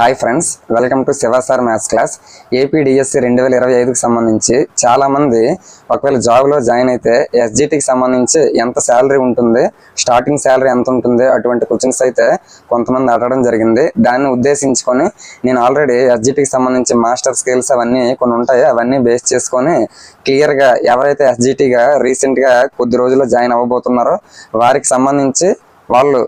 Hi friends welcome to Shiva sir maths class APDSC రెండు వేల ఇరవై ఐదుకి సంబంధించి చాలామంది ఒకవేళ జాబ్లో జాయిన్ అయితే ఎస్జిటికి సంబంధించి ఎంత శాలరీ ఉంటుంది స్టార్టింగ్ శాలరీ ఎంత ఉంటుంది అటువంటి క్వశ్చన్స్ అయితే కొంతమంది అడగడం జరిగింది. దాన్ని ఉద్దేశించుకొని నేను ఆల్రెడీ ఎస్జిటికి సంబంధించి మాస్టర్ స్కిల్స్ అవన్నీ కొన్ని ఉంటాయి అవన్నీ బేస్ చేసుకొని క్లియర్గా ఎవరైతే ఎస్జిటిగా రీసెంట్గా కొద్ది రోజుల్లో జాయిన్ అవ్వబోతున్నారో వారికి సంబంధించి వాళ్ళు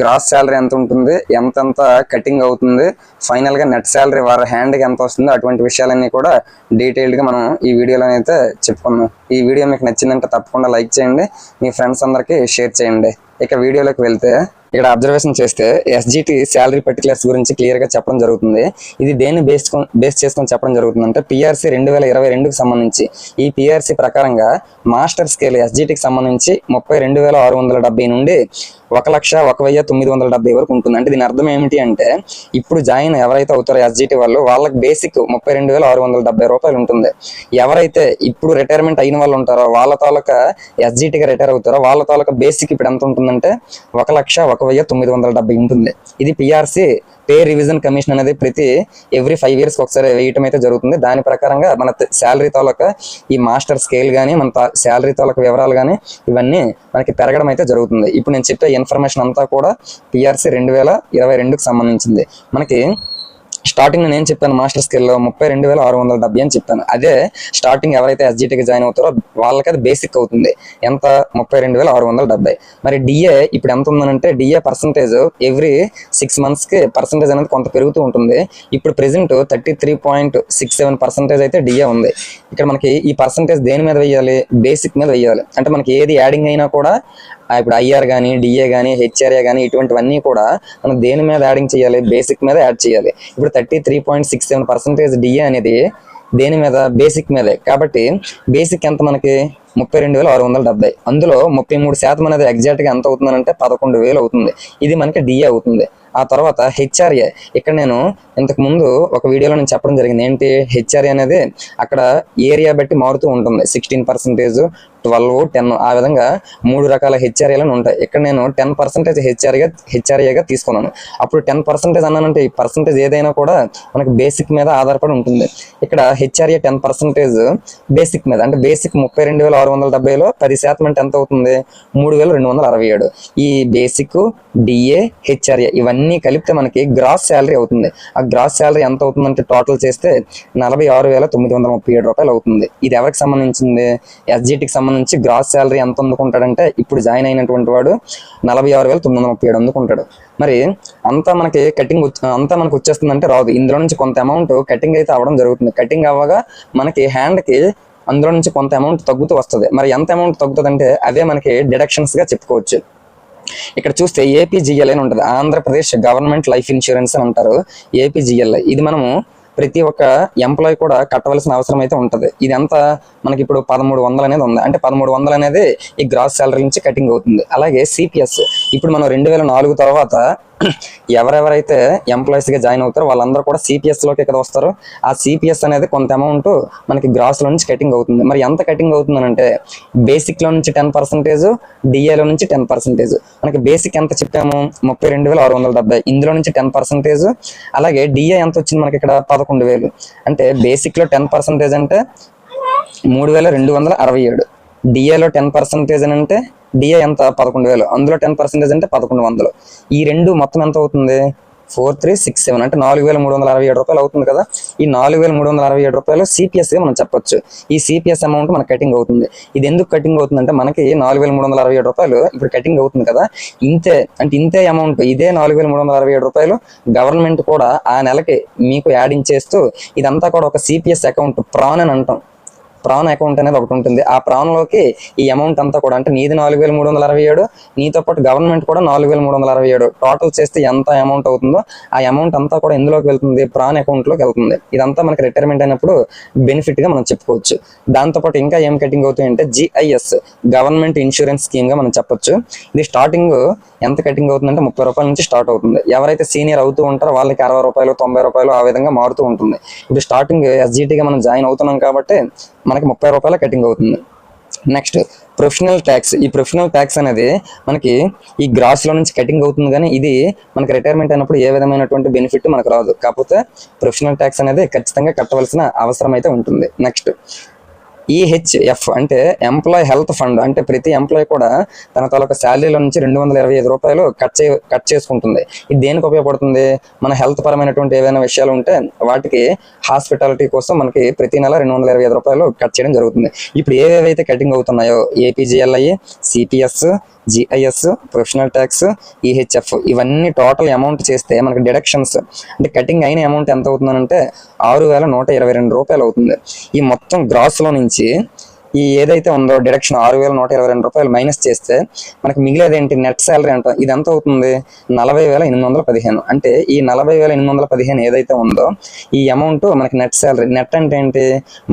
గ్రాస్ శాలరీ ఎంత ఉంటుంది ఎంతెంత కటింగ్ అవుతుంది ఫైనల్గా నెట్ శాలరీ వారి హ్యాండ్కి ఎంత వస్తుంది అటువంటి విషయాలన్నీ కూడా డీటెయిల్డ్గా మనం ఈ వీడియోలో అయితే చెప్పుకుందాం. ఈ వీడియో మీకు నచ్చిందంటే తప్పకుండా లైక్ చేయండి మీ ఫ్రెండ్స్ అందరికీ షేర్ చేయండి. ఇక వీడియోలోకి వెళ్తే ఇక్కడ అబ్జర్వేషన్ చేస్తే ఎస్జిటి శాలరీ పర్టికులర్స్ గురించి క్లియర్గా చెప్పడం జరుగుతుంది. ఇది దేన్ని బేస్ బేస్ చేసుకొని చెప్పడం జరుగుతుంది అంటే పిఆర్సీ రెండు వేల ఇరవై రెండుకి సంబంధించి. ఈ పిఆర్సీ ప్రకారంగా మాస్టర్ స్కేల్ ఎస్జిటికి సంబంధించి ముప్పై రెండు వేల ఆరు వందల డెబ్బై నుండి ఒక లక్ష ఒక వెయ్యి తొమ్మిది వందల డెబ్బై వరకు ఉంటుంది. అంటే దీని అర్థం ఏమిటి అంటే ఇప్పుడు జాయిన్ ఎవరైతే అవుతారో ఎస్జిటి వాళ్ళు వాళ్ళకి బేసిక్ ముప్పై రెండు వేల ఆరు వందల డెబ్బై రూపాయలు ఉంటుంది. ఎవరైతే ఇప్పుడు రిటైర్మెంట్ అయిన వాళ్ళు ఉంటారో వాళ్ళ తాలూకా ఎస్జిటిగా రిటైర్ అవుతారో వాళ్ళ తాలూకా బేసిక్ ఇప్పుడు ఎంత ఉంటుందంటే ఒక లక్ష ఒక వెయ్యి తొమ్మిది వందల డెబ్బై ఉంటుంది. ఇది పిఆర్సి పే రివిజన్ కమిషన్ అనేది ప్రతి ఎవ్రీ ఫైవ్ ఇయర్స్ ఒకసారి వేయటం అయితే జరుగుతుంది. దాని ప్రకారంగా మన శాలరీ తాలూకా ఈ మాస్టర్ స్కేల్ కానీ మన శాలరీ తాలూకా వివరాలు కానీ ఇవన్నీ మనకి పెరగడం అయితే జరుగుతుంది. ఇప్పుడు నేను చెప్పే ఇన్ఫర్మేషన్ అంతా కూడా పిఆర్సి రెండు వేల ఇరవై రెండుకి సంబంధించింది. మనకి స్టార్టింగ్ నేను చెప్పాను మాస్టర్ స్కిల్లో ముప్పై రెండు వేల ఆరు వందల డెబ్బై అని చెప్పాను. అదే స్టార్టింగ్ ఎవరైతే ఎస్జిటికి జాయిన్ అవుతారో వాళ్ళకి అది బేసిక్ అవుతుంది. ఎంత? ముప్పై రెండు వేల ఆరు వందల డెబ్బై. మరి డిఏ ఇప్పుడు ఎంత ఉందనంటే డిఏ పర్సంటేజ్ ఎవ్రీ సిక్స్ మంత్స్కి పర్సంటేజ్ అనేది కొంత పెరుగుతూ ఉంటుంది. ఇప్పుడు present thirty three point six seven percentage అయితే డిఏ ఉంది. ఇక్కడ మనకి ఈ పర్సంటేజ్ దేని మీద వేయాలి? బేసిక్ మీద వేయాలి. అంటే మనకి ఏది యాడింగ్ అయినా కూడా ఇప్పుడు ఐఆర్ కానీ డిఏ కానీ హెచ్ఆర్ఏ కానీ ఇటువంటివన్నీ కూడా మనం దేని మీద యాడింగ్ చేయాలి? బేసిక్ మీద యాడ్ చేయాలి. ఇప్పుడు thirty three point six seven percentage DA అనేది దేని మీద? బేసిక్ మీదే. కాబట్టి బేసిక్ ఎంత మనకి? ముప్పై రెండు వేల ఆరు వందల డెబ్బై అందులో ముప్పై మూడు శాతం అనేది ఎగ్జాక్ట్గా ఎంత అవుతుందంటే పదకొండు వేలు అవుతుంది. ఇది మనకి డిఏ అవుతుంది. ఆ తర్వాత హెచ్ఆర్ఏ ఇక్కడ నేను ఇంతకు ముందు ఒక వీడియోలో నేను చెప్పడం జరిగింది. ఏంటి హెచ్ఆర్ఏ అనేది అక్కడ ఏరియా బట్టి మారుతూ ఉంటుంది. సిక్స్టీన్ పర్సెంటేజ్ ట్వెల్వ్ టెన్ ఆ విధంగా మూడు రకాల హెచ్ఆర్ఏలను ఉంటాయి. ఇక్కడ నేను టెన్ పర్సెంటేజ్ హెచ్ఆర్ఏగా హెచ్ఆర్ఏగా తీసుకున్నాను. అప్పుడు టెన్ పర్సెంటేజ్ అన్నానంటే ఈ పర్సెంటేజ్ ఏదైనా కూడా మనకి బేసిక్ మీద ఆధారపడి ఉంటుంది. ఇక్కడ హెచ్ఆర్ఏ టెన్ పర్సెంటేజ్ బేసిక్ మీద అంటే బేసిక్ ముప్పై రెండు వేల ఆరు వందల డెబ్బైలో పది శాతం అంటే ఎంత అవుతుంది మూడు వేల రెండు వందల అరవై ఏడు. ఈ బేసిక్ డిఏ హెచ్ఆర్ఏ ఇవన్నీ కలిపితే మనకి గ్రాస్ శాలరీ అవుతుంది. ఆ గ్రాస్ శాలరీ ఎంత అవుతుందంటే టోటల్ చేస్తే నలభై ఆరు వేల తొమ్మిది వందల ముప్పై ఏడు రూపాయలు అవుతుంది. ఇది ఎవరికి సంబంధించింది? ఎస్జిటికి సంబంధించి గ్రాస్ శాలరీ ఎంత అందుకుంటాడంటే ఇప్పుడు జాయిన్ అయినటువంటి వాడు నలభై ఆరు వేల తొమ్మిది వందల ముప్పై ఏడు అందుకుంటాడు. మరి అంతా మనకి కటింగ్ అంతా మనకు వచ్చేస్తుందంటే రాదు. ఇందులో నుంచి కొంత అమౌంట్ కటింగ్ అయితే అవ్వడం జరుగుతుంది. కటింగ్ అవ్వగా మనకి హ్యాండ్కి అందులో నుంచి కొంత అమౌంట్ తగ్గుతూ వస్తుంది. మరి ఎంత అమౌంట్ తగ్గుతుంది అవే అదే మనకి డిడక్షన్స్గా చెప్పుకోవచ్చు. ఇక్కడ చూస్తే ఏపీజిఎల్ అని ఉంటుంది. ఆంధ్రప్రదేశ్ గవర్నమెంట్ లైఫ్ ఇన్సూరెన్స్ అని అంటారు. ఏపీజిఎల్ ఇది మనము ప్రతి ఒక్క ఎంప్లాయ్ కూడా కట్టవలసిన అవసరం అయితే ఉంటుంది. ఇది ఎంత మనకి ఇప్పుడు పదమూడు వందలు అనేది ఉంది. అంటే పదమూడు వందలు అనేది ఈ గ్రాస్ శాలరీ నుంచి కటింగ్ అవుతుంది. అలాగే సిపిఎస్ ఇప్పుడు మనం రెండు వేల నాలుగు తర్వాత ఎవరెవరైతే ఎంప్లాయీస్గా జాయిన్ అవుతారో వాళ్ళందరూ కూడా సిపిఎస్లోకి ఇక్కడ వస్తారు. ఆ సిపిఎస్ అనేది కొంత అమౌంట్ మనకి గ్రాస్లో నుంచి కటింగ్ అవుతుంది. మరి ఎంత కటింగ్ అవుతుంది అంటే బేసిక్లో నుంచి టెన్ పర్సెంటేజ్ డిఏలో నుంచి టెన్ పర్సెంటేజ్ మనకి బేసిక్ ఎంత చెప్పాము? ముప్పై రెండు వేల ఆరు వందల డెబ్బై ఇందులో నుంచి టెన్ పర్సెంటేజ్ అలాగే డిఏ ఎంత వచ్చింది మనకి ఇక్కడ? పదకొండు వేలు. అంటే బేసిక్లో టెన్ పర్సెంటేజ్ అంటే మూడు వేల రెండు వందల అరవై ఏడు. డిఏలో టెన్ పర్సెంటేజ్ అని అంటే డిఏ ఎంత? పదకొండు వేలు. అందులో టెన్ పర్సెంటేజ్ అంటే పదకొండు వందలు. ఈ రెండు మొత్తం ఎంత అవుతుంది? ఫోర్ త్రీ సిక్స్ సెవెన్ అంటే నాలుగు వేల మూడు వందల అరవై ఏడు రూపాయలు అవుతుంది కదా. ఈ నాలుగు వేల మూడు వందల అరవై ఏడు రూపాయలు సిపిఎస్గా మనం చెప్పొచ్చు. ఈ సిపిఎస్ అమౌంట్ మనకి కటింగ్ అవుతుంది. ఇది ఎందుకు కటింగ్ అవుతుంది అంటే మనకి నాలుగు వేల మూడు వందల అరవై ఏడు రూపాయలు ఇప్పుడు కటింగ్ అవుతుంది కదా. ఇంతే అంటే ఇంతే అమౌంట్ ఇదే నాలుగు వేల మూడు వందల అరవై ఏడు రూపాయలు గవర్నమెంట్ కూడా ఆ నెలకి మీకు యాడింగ్ చేస్తూ ఇదంతా కూడా ఒక సిపిఎస్ అకౌంట్ ప్రాన్ అని అంటాం. ప్రాన్ అకౌంట్ అనేది ఒకటి ఉంటుంది. ఆ ప్రాన్లోకి ఈ అమౌంట్ అంతా కూడా అంటే నీది నాలుగు వేల మూడు వందల అరవై ఏడు నీతో పాటు గవర్నమెంట్ కూడా నాలుగు వేల మూడు వందల అరవై ఏడు. టోటల్ చేస్తే ఎంత అమౌంట్ అవుతుందో ఆ అమౌంట్ అంతా కూడా ఎందులోకి వెళ్తుంది ప్రాన్ అకౌంట్లోకి వెళ్తుంది. ఇదంతా మనకి రిటైర్మెంట్ అయినప్పుడు బెనిఫిట్గా మనం చెప్పుకోవచ్చు. దాంతో పాటు ఇంకా ఏం కటింగ్ అవుతాయి అంటే జిఐఎస్ గవర్నమెంట్ ఇన్సూరెన్స్ స్కీమ్గా మనం చెప్పొచ్చు. ఇది స్టార్టింగ్ ఎంత కటింగ్ అవుతుందంటే ముప్పై రూపాయల నుంచి స్టార్ట్ అవుతుంది. ఎవరైతే సీనియర్ అవుతూ ఉంటారో వాళ్ళకి అరవై రూపాయలు తొంభై రూపాయలు ఆ విధంగా మారుతూ ఉంటుంది. ఇప్పుడు స్టార్టింగ్ ఎస్జిటిగా మనం జాయిన్ అవుతున్నాం కాబట్టి మనకి ముప్పై రూపాయల కటింగ్ అవుతుంది. Next professional tax. ఈ ప్రొఫెషనల్ ట్యాక్స్ అనేది మనకి ఈ గ్రాస్లో నుంచి కటింగ్ అవుతుంది కానీ ఇది మనకి రిటైర్మెంట్ అయినప్పుడు ఏ విధమైనటువంటి బెనిఫిట్ మనకు రాదు. కాకపోతే ప్రొఫెషనల్ ట్యాక్స్ అనేది ఖచ్చితంగా కట్టవలసిన అవసరం అయితే ఉంటుంది. నెక్స్ట్ ఈహెచ్ఎఫ్ అంటే ఎంప్లాయ్ హెల్త్ ఫండ్ అంటే ప్రతి ఎంప్లాయ్ కూడా తన తాలూకా శాలరీలో నుంచి రెండు వందల ఇరవై ఐదు రూపాయలు కట్ చే కట్ చేసుకుంటుంది. ఇది దేనికి ఉపయోగపడుతుంది? మన హెల్త్ పరమైనటువంటి ఏవైనా విషయాలు ఉంటే వాటికి హాస్పిటాలిటీ కోసం మనకి ప్రతి నెల రెండు వందల ఇరవై ఐదు రూపాయలు కట్ చేయడం జరుగుతుంది. ఇప్పుడు ఏవేవైతే కటింగ్ అవుతున్నాయో APGLI CPS GIS professional tax EHF ఇవన్నీ టోటల్ అమౌంట్ చేస్తే మనకి డిడక్షన్స్ అంటే కటింగ్ అయిన అమౌంట్ ఎంత అవుతుందంటే ఆరు వేల నూట ఇరవై రెండు రూపాయలు అవుతుంది. ఈ మొత్తం గ్రాస్లో నుంచి ఈ ఏదైతే ఉందో డిడక్షన్ ఆరు వేల నూట ఇరవై రెండు రూపాయలు మైనస్ చేస్తే మనకి మిగిలేది ఏంటి నెట్ శాలరీ అంట? ఇది ఎంత అవుతుంది? నలభై వేల ఎనిమిది వందల పదిహేను. అంటే ఈ నలభై వేల ఎనిమిది వందల పదిహేను ఏదైతే ఉందో ఈ అమౌంట్ మనకి నెట్ శాలరీ నెట్ అంటే ఏంటి?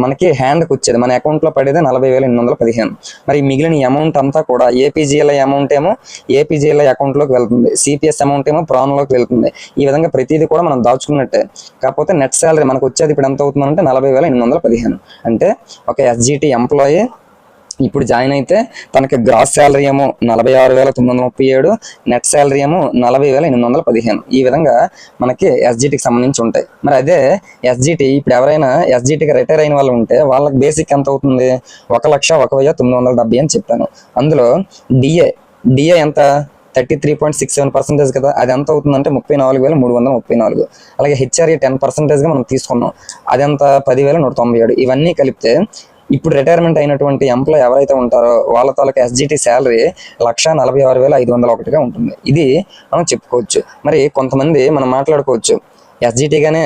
మనకి హ్యాండ్కి వచ్చేది. మన అకౌంట్లో పడేది నలభై వేల ఎనిమిది వందల పదిహేను. మరి మిగిలిన ఈ అమౌంట్ అంతా కూడా ఏపీజీఎల్ఐ అమౌంట్ ఏమో ఏపీజీఎల్ఐ అకౌంట్లోకి వెళ్తుంది. సిపిఎస్ అమౌంట్ ఏమో ప్రాన్లోకి వెళ్తుంది. ఈ విధంగా ప్రతిదీ కూడా మనం దాచుకున్నట్టే. కాకపోతే నెట్ శాలరీ మనకు వచ్చేది ఇప్పుడు ఎంత అవుతుందంటే నలభై వేల ఎనిమిది వందల పదిహేను. అంటే ఒక ఎస్జిటి ఎంప్లాయీ ఇప్పుడు జాయిన్ అయితే తనకి గ్రాస్ శాలరీ ఏమో నలభై ఆరు వేల తొమ్మిది వందల ముప్పై ఏడు నెట్ శాలరీ ఏమో నలభై వేల ఎనిమిది వందల పదిహేను. ఈ విధంగా మనకి ఎస్జిటికి సంబంధించి ఉంటాయి. మరి అదే ఎస్జిటి ఇప్పుడు ఎవరైనా ఎస్జిటికి రిటైర్ అయిన వాళ్ళు ఉంటే వాళ్ళకి బేసిక్ ఎంత అవుతుంది? ఒక లక్ష ఒక వెయ్యి తొమ్మిది వందల డెబ్బై అని చెప్పాను. అందులో డిఏ డిఏ ఎంత? Thirty three point six seven percentage కదా. అది ఎంత అవుతుందంటే ముప్పై నాలుగు వేల మూడు వందల ముప్పై నాలుగు. అలాగే హెచ్ఆర్ఏ టెన్ పర్సెంటేజ్గా మనం తీసుకున్నాం. అదెంత పదివేల నూట తొంభై ఏడు. ఇవన్నీ కలిపితే ఇప్పుడు రిటైర్మెంట్ అయినటువంటి ఎంప్లాయ్ ఎవరైతే ఉంటారో వాళ్ళ తాలూకా ఎస్జిటి శాలరీ లక్ష నలభై ఆరు వేల ఐదు వందల ఒకటిగా ఉంటుంది. ఇది మనం చెప్పుకోవచ్చు. మరి కొంతమంది మనం మాట్లాడుకోవచ్చు. ఎస్జిటిగానే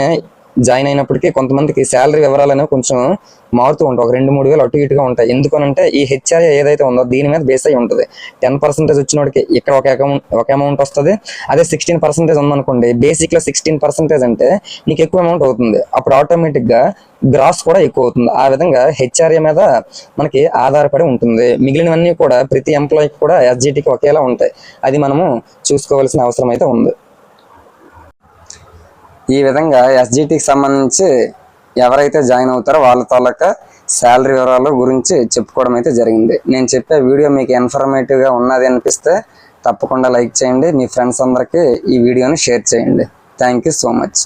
జాయిన్ అయినప్పటికీ కొంతమందికి శాలరీ వివరాలు అనేవి కొంచెం మారుతూ ఉంటాయి. ఒక రెండు మూడు వేలు అటు ఇటుగా ఉంటాయి. ఎందుకనంటే ఈ హెచ్ఆర్ఏ ఏదైతే ఉందో దీని మీద బేస్ అయి ఉంటుంది. టెన్ పర్సెంటేజ్ వచ్చినోడికి ఇక్కడ ఒక అకౌంట్ ఒక అమౌంట్ వస్తుంది. అదే సిక్స్టీన్ పర్సెంటేజ్ ఉందనుకోండి బేసిక్లో సిక్స్టీన్ పర్సెంటేజ్ అంటే నీకు ఎక్కువ అమౌంట్ అవుతుంది. అప్పుడు ఆటోమేటిక్గా గ్రాస్ కూడా ఎక్కువ అవుతుంది. ఆ విధంగా హెచ్ఆర్ఏ మీద మనకి ఆధారపడి ఉంటుంది. మిగిలినవన్నీ కూడా ప్రతి ఎంప్లాయీకి కూడా ఎస్జిటికి ఒకేలా ఉంటాయి. అది మనము చూసుకోవాల్సిన అవసరం అయితే ఉంది. ఈ విధంగా ఎస్జిటికి సంబంధించి ఎవరైతే జాయిన్ అవుతారో వాళ్ళ తాలూకా శాలరీ వివరాల గురించి చెప్పుకోవడం అయితే జరిగింది. నేను చెప్పే వీడియో మీకు ఇన్ఫర్మేటివ్గా ఉన్నది అనిపిస్తే తప్పకుండా లైక్ చేయండి. మీ ఫ్రెండ్స్ అందరికీ ఈ వీడియోని షేర్ చేయండి. Thank you so much